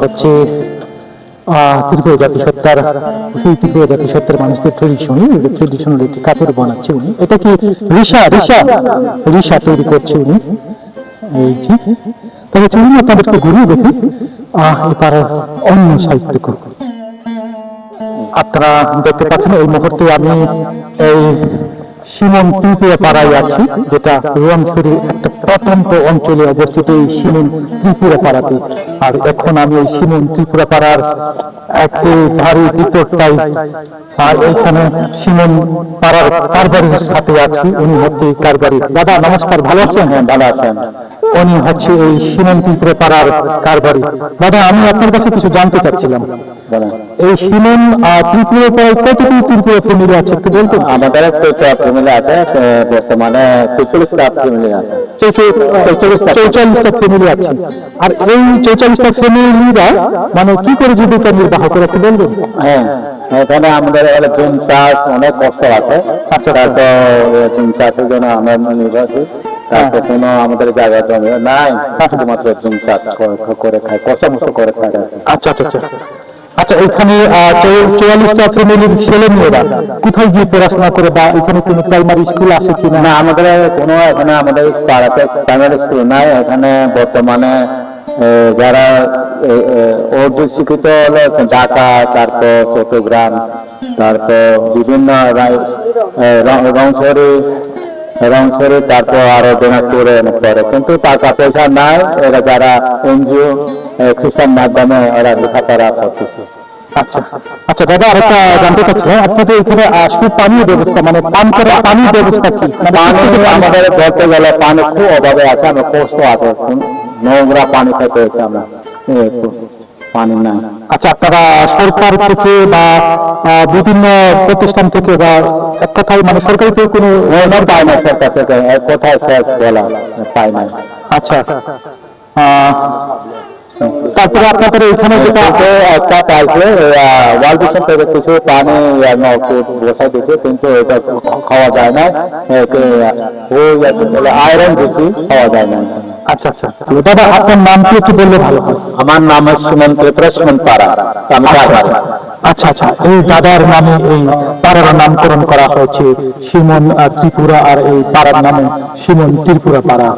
হচ্ছে ত্রিপুরা জাতিসত্তার, সেই ত্রিপুরা জাতিসত্তার মানুষদের ট্রেডিশন ট্রেডিশনাল একটি কাপড় বানাচ্ছে উনি। এটা কি রিসা রিসা? রিসা তৈরি করছে উনি। এই যে তবে চলুন আপনাদেরকে ঘুরিয়ে দেখি এবার অন্য সাহিত্য আপনারা দেখতে পাচ্ছেন, এই মুহূর্তে আমি এই সিমন ত্রিপুরা পাড়ায় আছি, যেটা রংপুরের একটা প্রত্যন্ত অঞ্চলে অবস্থিত এই ত্রিপুরা পাড়াতে। আর এখন আমি এই সিমন ত্রিপুরা পাড়ার একেবারে ভিতরটাই। আর এইখানে সিমন পাড়ার কারবারির সাথে আছি, উনি হচ্ছে কারবারি দাদা, নমস্কার, ভালো আছেন? হ্যাঁ ভালো আছেন। উনি হচ্ছে এই সিমন ত্রিপুরা পাড়ার কারবারি। দাদা আমি আপনার কাছে কিছু জানতে চাচ্ছিলাম। এই সিমন আহ, ত্রিপুরা পাড়ায় কতটি ত্রিপুরা ফ্যামিলি আছে একটু বলতেন? আমাদের একটা ফ্যামিলি আছে বর্তমানে চৌচল্লিশটা ফ্যামিলি আছে। চৌচল্লিশটা ফ্যামিলি আছে। আর এই চৌচল্লিশটা ফ্যামিলিরা মানে কি করে জীবিকা নির্বাহ করে একটু বলবেন? হ্যাঁ এখানে আমাদের জুম চাষ অনেক কষ্ট আছে। আচ্ছা তারপর জুম চাষের জন্য আমরা নির্ভরশীল। তারপর কোনো আমাদের জায়গা জমি নাই শুধুমাত্র জুম চাষ করে- খাই কষ্ট করে কি। আচ্ছা আচ্ছা আচ্ছা আচ্ছা এখানে আহ, চৌ- ফ্যামিলির ছেলে মেয়েরা কোথায় গিয়ে পড়াশোনা করে বা এখানে কোনো প্রাইমারি স্কুল আছে কিনা না আমাদের কোনো এখানে আমাদের পাড়াতে প্রাইমারি স্কুল নাই এখানে বর্তমানে যারা এ, শিক্ষিত হলো ঢাকা তারপর চট্টগ্রাম তারপর বিভিন্ন রাই- এ, রং- রংছড়ি রংছড়ি তারপর আরও দিনাজপুরে পড়ে কিন্তু টাকা পয়সা নাই এরা যারা এনজিও খ্রিস্টান মাধ্যমে ওরা লেখাপড়া করতেছে। আচ্ছা আচ্ছা দাদা আরেকটা জানতে চাচ্ছি। হ্যাঁ, আপনাদের এখানে আহ, সুপানীয় ব্যবস্থা মানে পান করার পানির ব্যবস্থা কি? মানে পানি কোথা থেকে পান- আমাদের বলতে গেলে পানি খুব অভাবে আছে আমার কষ্ট আছে নোংরা পানি খেতে হয়েছে আমরা। পানি নাই আচ্ছা আপনারা সরকার থেকে বা বিভিন্ন প্রতিষ্ঠান থেকে বা এক কথায় মানে সরকারি থেকে কোনো ওনার পায় না সরকার থেকে? এ, কোথায় শেষ বলা পাই নাই আচ্ছা। তারপরে আপনাদের এখানে যেটা একটা পাইছে ওয়ার্ল্ড ভিশন থেকে কিছু পানি বসাই দিয়েছে কিন্তু এটা খাওয়া যায় না। আয়রন দিচ্ছি খাওয়া যায় না। আচ্ছা আচ্ছা। দাদা আপনার নাম কি একটু বললে ভালো হয়? আমার নাম হচ্ছে সুমন ত্রিপুরা সুমন পাড়া। আমি আচ্ছা আচ্ছা এই দাদার নামে এই পাড়ার নামকরণ করা হয়েছে সিমন আহ, ত্রিপুরা আর এই পাড়ার নামে সিমন ত্রিপুরা পাড়া।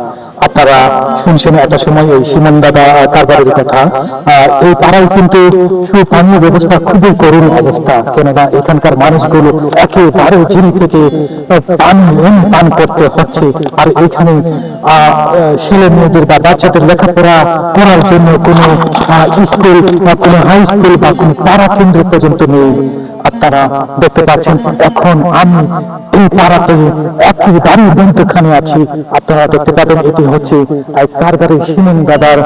আপনারা শুনছেন একটা সময় এই সিমন দাদা কারবারের কথা। এই পাড়ায় কিন্তু সুপানীয় ব্যবস্থা খুবই করুণ অবস্থা, কেননা এখানকার মানুষগুলো একেবারে ঝিরি থেকে পানি পান করতে হচ্ছে। আর এখানে ছেলে মেয়েদের বা বাচ্চাদের লেখাপড়া করার জন্য কোনো স্কুল বা কোনো হাই স্কুল বা কোনো পাড়া কেন্দ্র পর্যন্ত নেই। আপনারা দেখতে পাচ্ছেন, এখন আমি এই পাড়াতে একটি বাড়ির বন্ধুখানে আছি। আপনারা দেখতে পাবেন, এটি হচ্ছে এক কারবারের সিমেন দাদার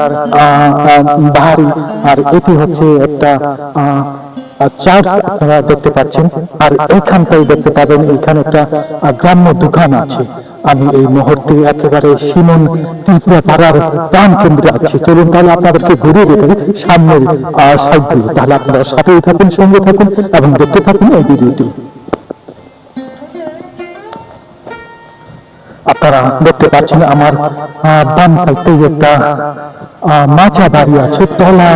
বাড়ি। আর এটি হচ্ছে একটা চার্চ, আপনারা দেখতে পাচ্ছেন। আর এখানটাই দেখতে পাবেন, এখানে একটা গ্রাম্য দোকান আছে। আমি এই মুহূর্তে একেবারে সিমন ত্রিপুরা পাড়ার প্রাণ কেন্দ্রে আছি। চলুন তাহলে আপনাদেরকে ঘুরিয়ে দিতে সামনের সাইড দিয়ে তাহলে আপনারা সাথেই থাকুন, সঙ্গে থাকুন এবং দেখতে থাকুন এই ভিডিওটি। আপনারা দেখতে পাচ্ছেন আমার বাম সাইডে একটা মাচা বাড়ি আছে, তলা,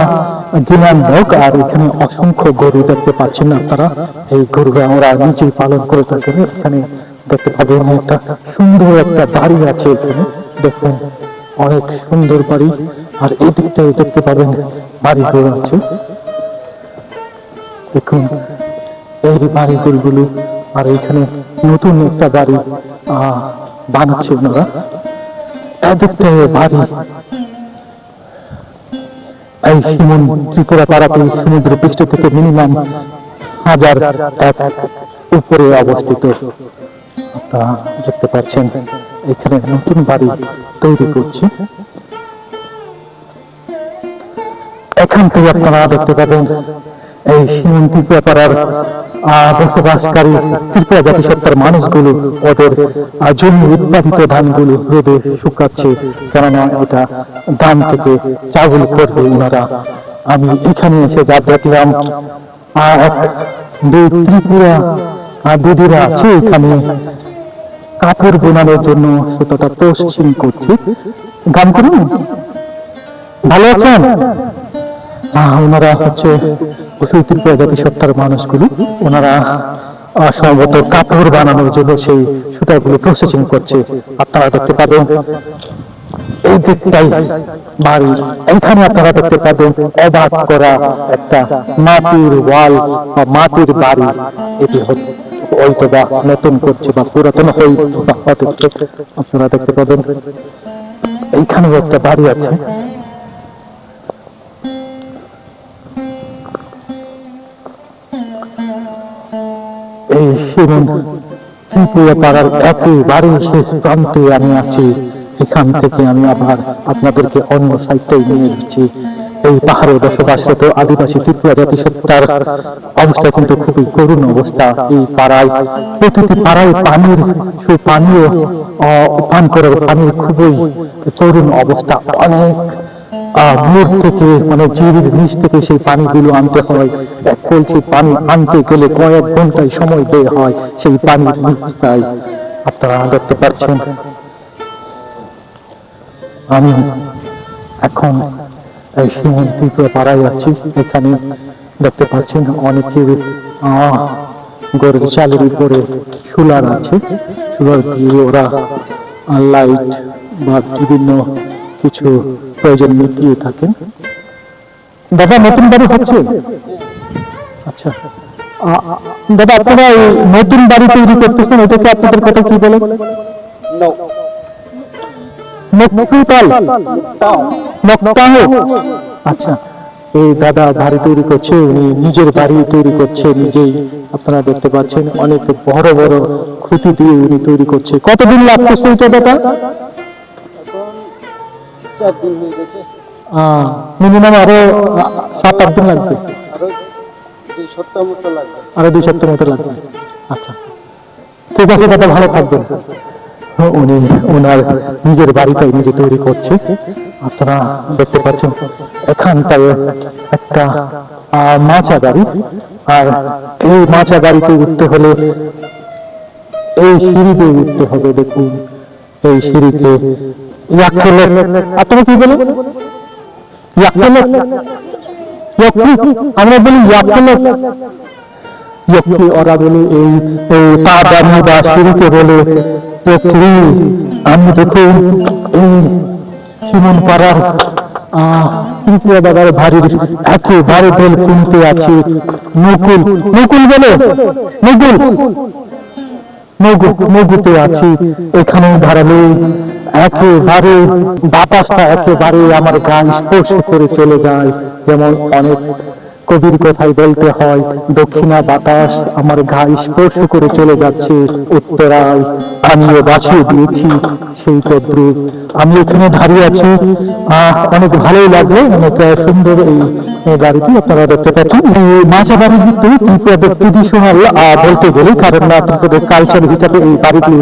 গিলান লোক আর এখানে অসংখ্য গরু দেখতে পাচ্ছেন আপনারা। এই গরুরা আমরা নিজেই পালন করে থাকি। এখানে দেখতে পাবেন একটা সুন্দর একটা বাড়ি আছে এখানে। দেখুন, অনেক সুন্দর বাড়ি। আর এই দিকটায় দেখতে পাবেন বাড়ি ঘর আছে। দেখুন, এই বাড়ি ঘরগুলো আর এখানে নতুন একটা বাড়ি বানাচ্ছে ওনারা। এদিকটায় বাড়ি। এই সিমন ত্রিপুরা পাড়াতে সমুদ্র পৃষ্ঠ থেকে মিনিমাম হাজার উপরে অবস্থিত। আপনারা দেখতে পাচ্ছেন, এখানে নতুন বাড়ি তৈরি করছে। এখান থেকে আপনারা দেখতে পাবেন এই সিমন ত্রিপুরা পাড়ার বসবাসকারী ত্রিপুরা মানুষগুলো, ওদের জমি উৎপাদিত ধানগুলো রোদে শুকাচ্ছে। কেননা ধান থেকে চাউল করবে ওনারা। আমি এখানে এসে যা দেখলাম ত্রিপুরা দিদিরা আছে এখানে। কাপড় বোনানোর জন্য সুতোটা পশ্চিম করছে। গান করুন ভালো আছেন? ওনারা হচ্ছে সত্তার মানুষগুলো। ওনারা কাপড় বানানোর জন্য সেই সুতাগুলো প্রসেসিং করছে। আপনারা দেখতে পাবেন এই দিকটাই বাড়ি। এইখানে আপনারা দেখতে পাবেন অবাক করা একটা মাটির ওয়াল বা মাটির বাড়ি। এটি হত- হয়তো বা নতুন করছে বা পুরাতন হয়তো বা আপনারা দেখতে পাবেন এইখানে একটা বাড়ি আছে। এই ত্রিপুরা পাড়ার একেবারে শেষ প্রান্তে আমি আছি। এখান থেকে আমি আবার আপনাদেরকে অন্য সাহিত্যে নিয়ে যাচ্ছি। এই পাহাড়ে বসবাসরত আদিবাসী ত্রিপুরা জাতিসত্তার অবস্থা কিন্তু খুবই করুণ অবস্থা। এই পাড়ায়, প্রতিটি পাড়ায় পানির, সেই পানীয় পান করার পানির খুবই করুণ অবস্থা। অনেক থেকে মানে জিরির নিচ থেকে সেই পানিগুলো আনতে হয়। এক কলসি পানি আনতে গেলে কয়েক ঘন্টায় সময় হয় সেই পানির নিচটাই আপনারা দেখতে পাচ্ছেন। আমি এখন এই সীমন্তিপুর পাড়ায় আছি। এখানে দেখতে পাচ্ছেন অনেকের গরুর চালের উপরে সোলার আছে। সোলার দিয়ে ওরা লাইট বা বিভিন্ন কিছু প্রয়োজন মিটিয়ে থাকেন। দাদা, নতুন বাড়ি হচ্ছে? আচ্ছা। দাদা, আপনারা নতুন বাড়ি তৈরি করতেছেন এটাকে আপনাদের কথা কি বলে? আচ্ছা। এই দাদা বাড়ি তৈরি করছে, উনি নিজের বাড়ি তৈরি করছে, নিজেই আপনারা দেখতে পাচ্ছেন অনেক বড় বড় খুঁটি দিয়ে উনি তৈরি করছে। কতদিন লাগতেছে এটা দাদা? মিনিমাম আরও সাত আট দিন লাগবে। আরও দুই সপ্তাহ মতো লাগবে। আচ্ছা। ঠিক আছে দাদা, ভালো থাকবেন। উনি ওনার নিজের বাড়িটাই নিজে তৈরি করছে। আপনারা দেখতে পাচ্ছেন এখানটায় একটা মাচা গাড়ি আর এই মাচা গাড়িতে উঠতে হলে এই সিঁড়িতে উঠতে হবে, দেখুন। এই সিঁড়িতে আপনারা কি বলেন আমরা বলি এই পা বলে ইয়াক্কি আমি দেখুন এই সিমন পাড়ার ত্রিপুরা দাদার বেল আছে। নকুল নকুল বলে? নকুল? নৌকো নৌকোতে আছি। এখানে একেবারে বাতাসটা একেবারে আমার গান স্পর্শ করে চলে যায়। যেমন অনেক কবির কথাই বলতে হয়, দক্ষিণা বাতাস আমার ঘা স্পর্শ করে চলে যাচ্ছে, উত্তরায় আমিও বাছিয়ে দিয়েছি সেই তদ্রুপ। আমি এখানে দাঁড়িয়ে আছি। অনেক ভালোই লাগল, অনেক সুন্দর এই এই বাড়িটি আপনারা দেখতে পাচ্ছেন। এই মাঝা বাড়ি কিন্তু ত্রিপুরাদের ট্রেডিশনাল বলতে গেলে কারণ না ত্রিপুরাদের কালচার হিসাবে এই বাড়িটি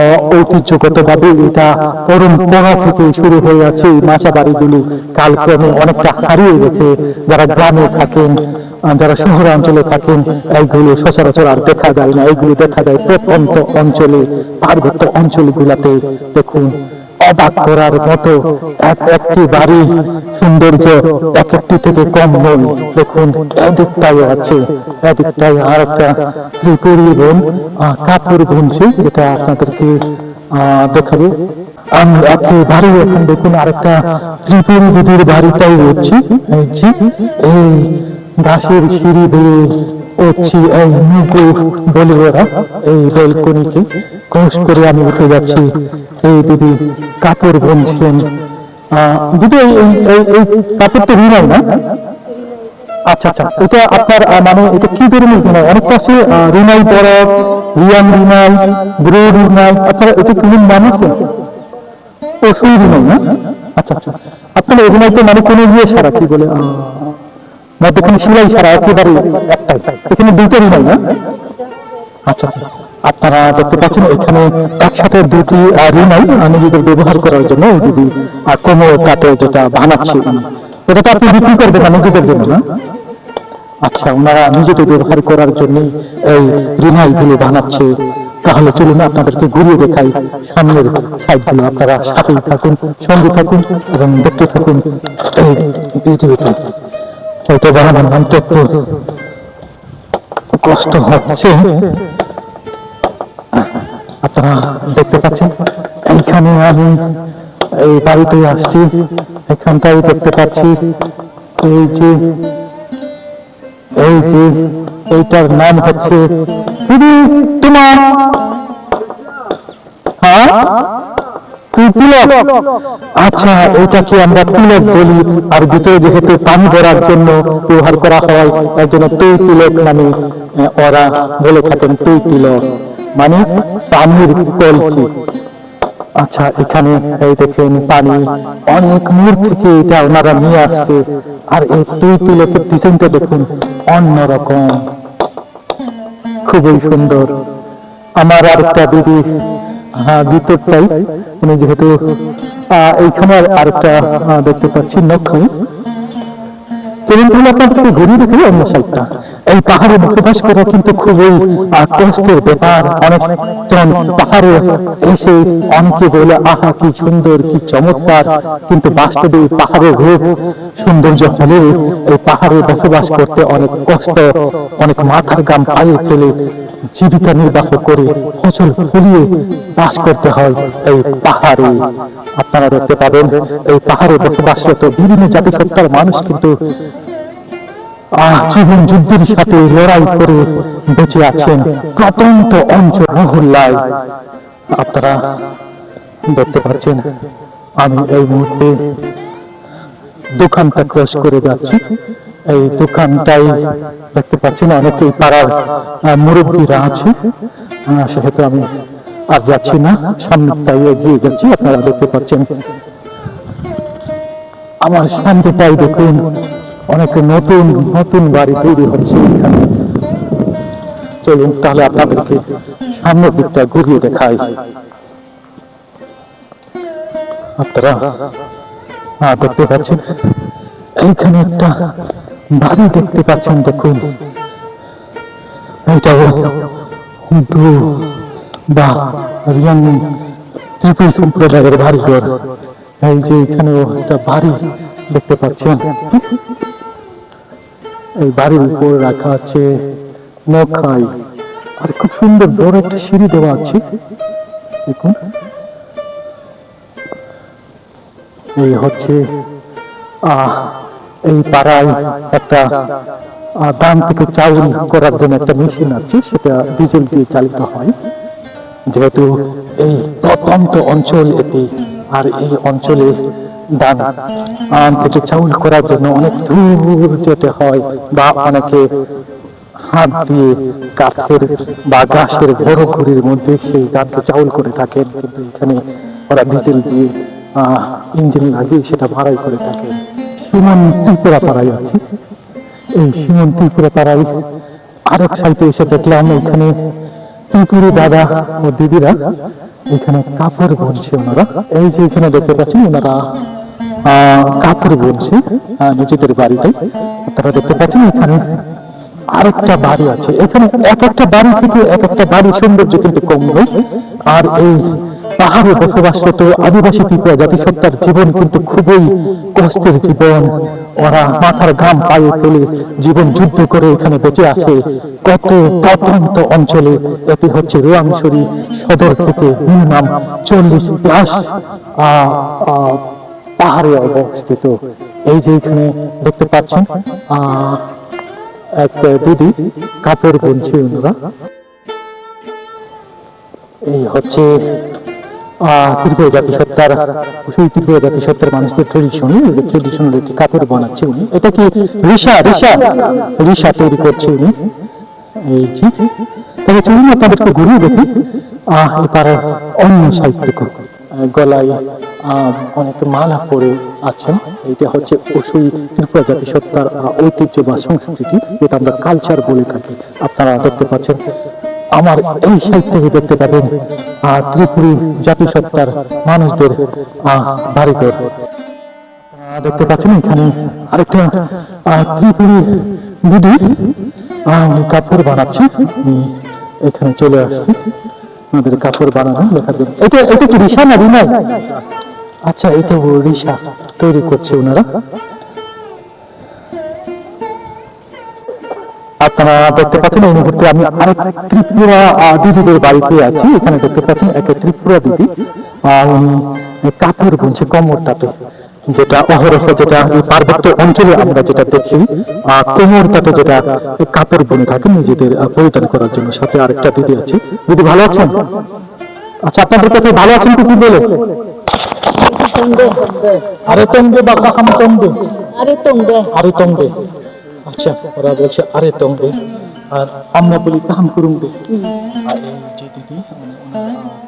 আহ, ঐতিহ্যগত ভাবে এটা পরম্পরা থেকে শুরু হয়ে আছে এই মাচা বাড়িগুলি। কালক্রমে অনেকটা হারিয়ে গেছে। যারা গ্রামে থাকেন যারা শহরাঞ্চলে থাকেন এইগুলো সচরাচর আর দেখা যায় না। এইগুলো দেখা যায় প্রত্যন্ত অঞ্চলে পার্বত্য অঞ্চলগুলাতে। দেখুন অবাক করার মতো এক একটি বাড়ি সৌন্দর্য এক একটি থেকে কম নয় দেখুন এদিকটাই আছে এদিকটাই আর একটা ত্রিপুরী বোন কাপড় বুনছে যেটা আপনাদেরকে দেখাবে। এখন দেখুন, আরেকটা ত্রিপুরী দিদির বাড়িটাই রয়েছি এই ঘাসের সিঁড়ি বেয়ে উঠছি এই বলে ওরা, এই কোষ করে আমি উঠে যাচ্ছি। দিদি কাপড় বুনছেন এই কাপড় তো রিনাই না? আচ্ছা আচ্ছা এটা আপনার মানে এটা কি ধরনের রিনাই অনেকটা আছে রিনাই বরফ, রিয়ান রিনাই ব্রো রিনাই আপনারা এটা কি নাম আছে ও, সুই রিনাই না? আচ্ছা আচ্ছা আপনার এই রিনাইতে মানে কোনো ইয়ে সারা কি বলে মধ্যখানে সিলাই সারা একেবারে একটাই। এখানে দুইটা রিনাই না? আচ্ছা আচ্ছা। আপনারা দেখতে পাচ্ছেন, এখানে একসাথে দুটি রিনাই নিজেদের ব্যবহার করার জন্য দিদি আর কোমর কাটে যেটা বানাচ্ছে এটা তো আপনি বিক্রি করবেন না নিজেদের জন্য না? আচ্ছা ওনারা নিজেদের ব্যবহার করার জন্য এই রিনাই গুলো বানাচ্ছে। তাহলে চলুন আপনাদেরকে ঘুরিয়ে দেখাই, সামনের সাইডগুলো আপনারা সাথেই থাকুন, সঙ্গে থাকুন এবং দেখতে থাকুন এই ভিডিওটি এটা বানাবার নাম একটু কষ্ট হচ্ছে। আপনারা দেখতে পাচ্ছেন। এইখানে আমি এই বাড়িতে আসছি। এখানটাই দেখতে পাচ্ছি এই যে এই যে এইটার নাম হচ্ছে দিদি তোমার। হ্যাঁ? আচ্ছা এটাকে আমরা তিলক বলি। আর ভিতরে যেহেতু পানি ভরার জন্য ব্যবহার করা হয় এর জন্য তুই তিলক নামে ওরা বলে থাকেন তুই তিলক মানে পানির কলসি। আচ্ছা এখানে এই দেখেন পানি। অনেক দূর থেকে এটা ওনারা নিয়ে আসছে। আর এই তুই তিলকের ডিজাইনটা দেখুন অন্যরকম খুবই সুন্দর। আমার আরেকটা দিদি হ্যাঁ ভিতরটাই উনি যেহেতু এইখানে আর- আরেকটা দেখতে পাচ্ছি নক্ষী হলো অন্য সাইডটা এই পাহাড়ে বসবাস করা কিন্তু খুবই কষ্টের ব্যাপার। অনেক জন পাহাড়ে এসে অনেকে বলে, আহা, কি সুন্দর, কি চমৎকার। কিন্তু বাস্তবে এই পাহাড়ের রূপ, সৌন্দর্য হলেও এই পাহাড়ে বসবাস করতে অনেক কষ্ট, অনেক মাথার গাম পায়ে ফেলে জীবিকা নির্বাহ করে ফসল ফলিয়ে বাস করতে হয় এই পাহাড়ে। আপনারা দেখতে পাবেন, এই পাহাড়ে বসবাসরত বিভিন্ন জাতিসত্তার মানুষ কিন্তু জীবন যুদ্ধের সাথে লড়াই করে বেঁচে আছেন প্রত্যন্ত অঞ্চল মহল্লায়। আপনারা দেখতে পাচ্ছেন, আমি এই মুহূর্তে দোকানটা ক্রস করে যাচ্ছি। এই দোকানটাই দেখতে পাচ্ছেন অনেকেই পাড়ার মুরব্বীরা আছে। সেহেতু আমি আর যাচ্ছি না সামনেটাই এগিয়ে যাচ্ছি, আপনারা দেখতে পাচ্ছেন। আমার সামনেটাই দেখুন, অনেক নতুন নতুন বাড়ি তৈরি হচ্ছে এখানে। চলুন তাহলে আপনাদেরকে সামনের দিকটা ঘুরিয়ে দেখাই। আপনারা দেখতে পাচ্ছেন, এইখানে একটা বাড়ি দেখতে পাচ্ছেন দেখুন। এইটাও হিন্দু বা রিয়ান ত্রিপুল সম্প্রদায়ের বাড়িঘর। এই যে এখানেও একটা বাড়ি দেখতে পাচ্ছেন। এই বাড়ির উপর রাখা আছে নখাই আর খুব সুন্দর বড় একটা সিঁড়ি দেওয়া আছে। দেখুন। এই হচ্ছে, আহ এই পাড়ায় একটা ধান থেকে চাউল করার জন্য একটা মেশিন আছে, সেটা ডিজেল দিয়ে চালিত হয়। যেহেতু এই প্রত্যন্ত অঞ্চল এটি, আর এই অঞ্চলে ধান আম থেকে চাউল করার জন্য অনেক দূর যেতে হয়, বা অনেকে হাত দিয়ে কাঠের বা ঘাসের বড় ঘুড়ির মধ্যে সেই ধানকে চাউল করে থাকেন, কিন্তু এখানে ওরা ডিজেল দিয়ে ইঞ্জিন লাগিয়ে সেটা ভাড়াই করে থাকেন। সীমান ত্রিপুরা পাড়ায় আছে। এই সীমান ত্রিপুরা পাড়ায় আরেক সাইডে এসে দেখলাম এখানে ত্রিপুরি দাদা ও দিদিরা এখানে কাপড় বুনছে ওনারা। এই যে এখানে দেখতে পাচ্ছেন ওনারা কাপড় আহ, নিজেদের বাড়িতে তারা দেখতে পাচ্ছেন এখানে আরেকটা বাড়ি আছে। এখানে এক একটা বাড়ি থেকে এক একটা বাড়ির সৌন্দর্য কিন্তু কম নয়। আর এই পাহাড়ে বসবাসরত আদিবাসী ত্রিপুরা জাতিসত্তার জীবন কিন্তু খুবই কষ্টের জীবন। ওরা মাথার ঘাম পায়ে ফেলে জীবন যুদ্ধ করে এখানে বেঁচে আছে। কত প্রত্যন্ত অঞ্চলে এটি হচ্ছে রোয়াংশরী সদর থেকে মিনিমাম চল্লিশ প্লাস পাহাড়ে অবস্থিত। এই যে এখানে দেখতে পাচ্ছেন এক দিদি কাপড় বুনছে ওনারা। এই হচ্ছে ত্রিপুরা সেই ত্রিপুরা মানুষদের ট্রেডিশন ট্রেডিশনাল একটি কাপড় বানাচ্ছে উনি, এটা কি রিসা রিসা? রিসা তৈরি করছে উনি। এই চলুন আপনাদেরকে ঘুরিয়ে দেখি। এবার অন্য গলায় অনেক মালা পরে আছেন। এটা হচ্ছে ত্রিপুরা ঐতিহ্য বা সংস্কৃতি, যেটা আমরা কালচার বলে থাকি। আপনারা দেখতে পাচ্ছেন আমার এই সাইড দেখতে পাবেন আহ, ত্রিপুরী জাতিসত্তার মানুষদের বাড়িঘর দেখতে পাচ্ছেন এখানে আরেকটা ত্রিপুরী দিদি উনি কাপড় বানাচ্ছে এখানে চলে আসছি। আমাদের কাপড় বানানো লেখার জন্য। এটা এটা কি রিসা না রিনা আচ্ছা এটা রিসা তৈরি করছে ওনারা। আপনারা দেখতে পাচ্ছেন এই মুহূর্তে আমি আরেক ত্রিপুরা দিদিদের বাড়িতে আছি। এখানে দেখতে পাচ্ছেন এক ত্রিপুরা দিদি কাপড় বুনছে কোমর তাতে যেটা অহরহ যেটা এই পার্বত্য অঞ্চলে আমরা যেটা দেখি কোমর তাতে যেটা কাপড় বুনে থাকেন নিজেদের পরিধান করার জন্য সাথে আরেকটা দিদি আছে। দিদি ভালো আছেন? আচ্ছা আপনাদের কাছে ভালো আছেন কি বলে? আরে তঙ্গে বা কাকাম তঙ্গে আরে আরে তঙ্গে আচ্ছা ওরা বলছে আরে তঙ্গে আর আমরা বলি কাহাম করুন দে আর এই যে দিদি মানে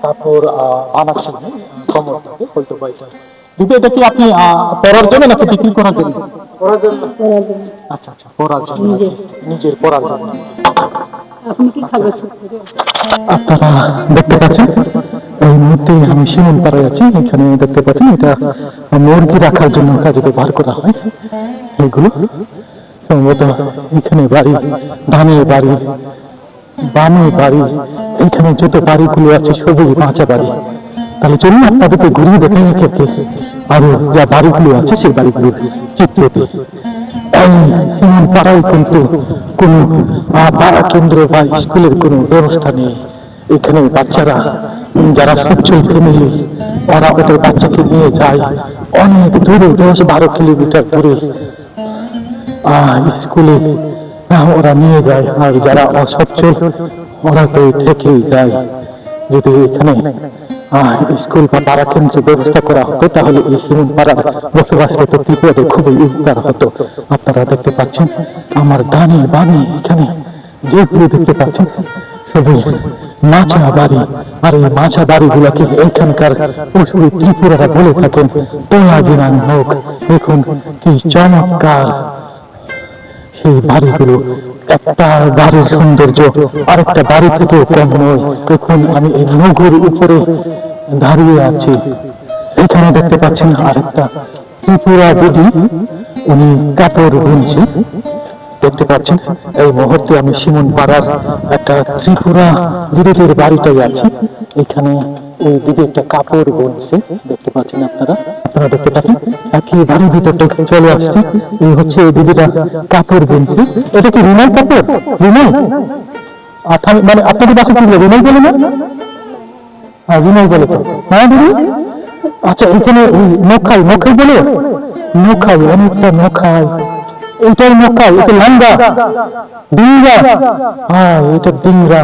কাপড় বানাচ্ছেন থেকে হয়তো এটা। দিদি এটা কি আপনি পরার জন্য নাকি বিক্রি করার জন্য? আচ্ছা আচ্ছা পরার জন্য নিজের। পরার জন্য। কি খাবে? আপনারা দেখতে পাচ্ছেন এই মুহূর্তে আমি শিমন পাড়ায় আছি এখানে দেখতে পাচ্ছেন এটা মুরগি রাখার জন্য কাজে ব্যবহার করা হয়। এগুলো সম্ভবত এখানে বাড়ি ধানের বাড়ি বাড়ি, এখানে যত বাড়িগুলো আছে সবই কাঁচা বাড়ি। তাহলে চলুন আপনাদেরকে ঘুরিয়ে আরও যা বাড়িগুলো আছে সেই চিত্রতে এমন পাড়ায় কিন্তু কোনো পাড়া কেন্দ্র বা স্কুলের কোনো ব্যবস্থা নেই। এখানে বাচ্চারা, যারা সচ্ছল ফ্যামিলি ওরা ওদের বাচ্চাকে নিয়ে যায়। অনেক দূরে দশ বারো কিলোমিটার দূরে স্কুলে ওরা নিয়ে যায়। আর যারা অসচ্ছল, ওরা তো যায়। যদি এখানে স্কুল বা পাড়া ব্যবস্থা করা হতো, তাহলে এই পাড়ার খুবই উপকার হতো। আপনারা দেখতে পাচ্ছেন, আমার ডানে বামে এখানে যেগুলো দেখতে পাচ্ছেন সবই মাছা বাড়ি। আর এই মাছা বাড়িগুলোকে এখানকার ত্রিপুরারা বলে থাকেন, তোলা গিরান হোক। দেখুন, কি চমৎকার। সেই বাড়িগুলো একটা বাড়ির সৌন্দর্য, আরেকটা বাড়ি থেকেও কম নয় দেখুন, আমি এই নগর উপরে দাঁড়িয়ে আছি। এখানে দেখতে পাচ্ছেন আরেকটা ত্রিপুরা দিদি, উনি কাপড় বুনছে দেখতে পাচ্ছেন, এই মুহূর্তে আমি সিমন পাড়ার একটা ত্রিপুরা দিদিদের বাড়িটাই আছি। এখানে এই দিদি একটা কাপড় বুনছে দেখতে পাচ্ছেন আপনারা? আপনারা দেখতে পাচ্ছেন? একই বাড়ির ভিতরটা চলে আসছে। এই হচ্ছে এই দিদিটা কাপড় বুনছে। এটা কি রুমাল কাপড়? রুমাল? আঠা- মানে আপনাদের বাসা কি? রুমাল বলে না? হ্যাঁ রুমাল বলে তো। হ্যাঁ দিদি? আচ্ছা এখানে নখাই নখাই বলে? নখাই অনেকটা নখাই এইটার নখাই এটা লাঙ্গা ডিঙ্গা। হ্যাঁ এটা ডিঙ্গা।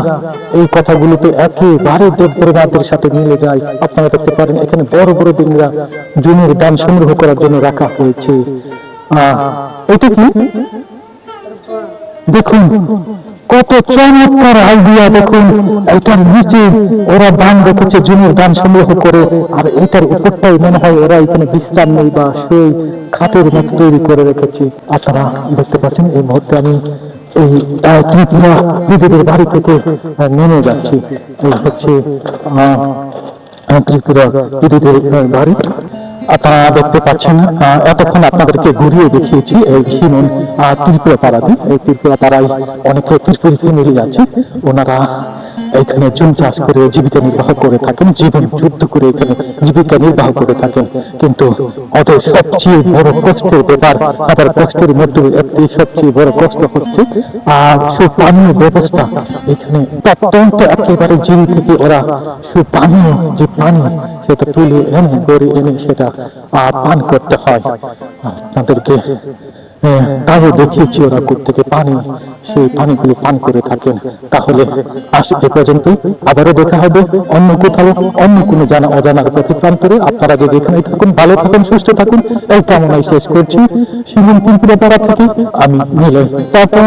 এই কথাগুলোতে একেবারে দেবদেবাদের সাথে মিলে যায়। আপনারা দেখতে পারেন, এখানে বড় বড় ডিঙ্গা জমির দান সংগ্রহ করার জন্য রাখা হয়েছে। এটা কি? দেখুন। কত চমৎকার আইডিয়া দেখুন। এটার নিচে ওরা দান রেখেছে জমির দান সংগ্রহ করে, আর এটার উপরটাই মনে হয় ওরা এখানে বিশ্রাম নেই বা সেই খাটের মতো তৈরি করে রেখেছে। আপনারা দেখতে পাচ্ছেন, এই মুহূর্তে আমি এই ত্রিপুরা দিদিদের বাড়ি থেকে নেমে যাচ্ছি। এই হচ্ছে ত্রিপুরা দিদিদের বাড়ি। আপনারা দেখতে পাচ্ছেন এতক্ষণ আপনাদেরকে ঘুরিয়ে দেখিয়েছি এই ছিনুন ত্রিপুরা পাড়াতে এই ত্রিপুরা পাড়ায় অনেকে ত্রিপুরি ফ্যামিলি আছে ওনারা এখানে চুন চাষ করে জীবিকা নির্বাহ করে থাকেন, জীবন যুদ্ধ করে এখানে জীবিকা নির্বাহ করে থাকেন। কিন্তু ওদের সবচেয়ে বড় কষ্টের ব্যাপার, তাদের কষ্টের মধ্যে একটি সবচেয়ে বড় কষ্ট হচ্ছে আর সুপানীয় ব্যবস্থা। এখানে অত্যন্ত একেবারে জিরি থেকে ওরা সুপানীয় যে পানি, সেটা তুলে এনে, গড়ে এনে সেটা পান করতে হয়। তাদেরকে তাও দেখিয়েছি ওরা থেকে পানি, সেই পানিগুলো পান করে থাকেন। তাহলে আজ এ পর্যন্ত আবারও দেখা হবে অন্য কোথাও, অন্য কোনো জানা, অজানার পথে প্রান্তরে আপনারা যে যেখানে থাকুন, ভালো থাকুন, সুস্থ থাকুন, এই কামনায় শেষ করছি। শিবন তিনপুরা পাড়া থেকে আমি নিলয় তারপর